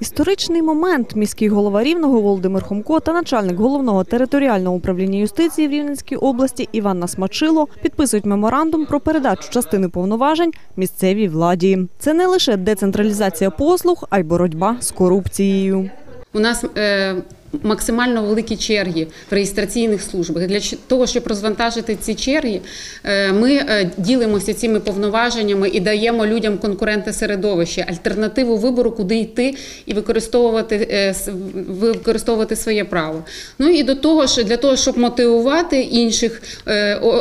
Історичний момент міський голова Рівного Володимир Хомко та начальник головного територіального управління юстиції в Рівненській області Іванна Смачило підписують меморандум про передачу частини повноважень місцевій владі. Це не лише децентралізація послуг, а й боротьба з корупцією. У нас е, максимально великі черги в реєстраційних службах. Для того, щоб розвантажити ці черги, е, ми е, ділимося цими повноваженнями і даємо людям конкурентне середовище, альтернативу вибору, куди йти і використовувати, е, використовувати своє право. Ну і до того ж, для того, щоб мотивувати інших,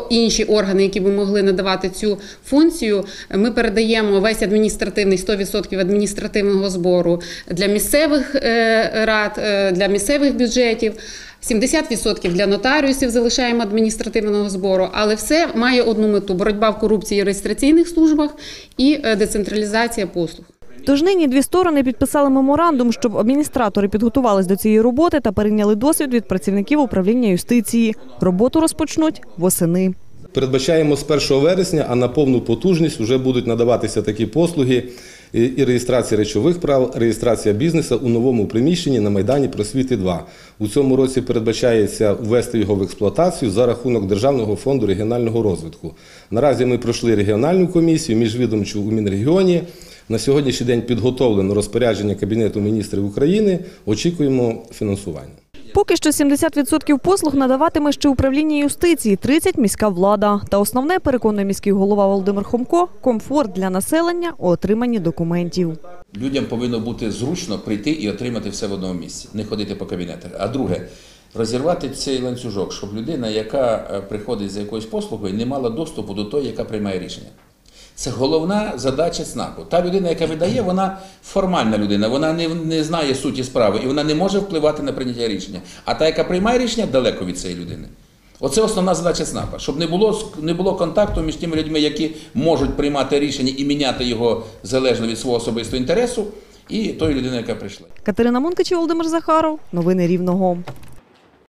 інші органи, які би могли надавати цю функцію, ми передаємо весь адміністративний 100% адміністративного збору для місцевих рад, для місцевих бюджетів. 70% для нотаріусів залишаємо адміністративного збору, але все має одну мету: боротьба в корупції в реєстраційних службах і е, децентралізація послуг. Тож нині дві сторони підписали меморандум, щоб адміністратори підготувались до цієї роботи та перейняли досвід від працівників управління юстиції. Роботу розпочнуть восени. Передбачаємо з 1 вересня, а на повну потужність вже будуть надаватися такі послуги і реєстрація речових прав, реєстрація бізнесу у новому приміщенні на Майдані Просвіти 2. У цьому році передбачається ввести його в експлуатацію за рахунок Державного фонду регіонального розвитку. Наразі ми пройшли регіональну комісію, міжвідомчу у Мінрегіоні. На сьогоднішній день підготовлено розпорядження Кабінету міністрів України. Очікуємо фінансування. Поки що 70% послуг надаватиме ще управління юстиції, 30 – міська влада. Та основне, переконує міський голова Володимир Хомко, комфорт для населення у отриманні документів. Людям повинно бути зручно прийти і отримати все в одному місці, не ходити по кабінетах. А друге, розірвати цей ланцюжок, щоб людина, яка е, приходить за якоюсь послугою, не мала доступу до тої, яка приймає рішення. Це головна задача ЦНАПу. Та людина, яка видає, вона формальна людина, вона не, не знає суті справи і вона не може впливати на прийняття рішення. А та, яка приймає рішення, далеко від цієї людини. Оце основна задача ЦНАПа, щоб не було, не було контакту між тими людьми, які можуть приймати рішення і міняти його залежно від свого особистого інтересу, і тої людини, яка прийшла. Катерина Мункачі, Володимир Захаров. Новини Рівного.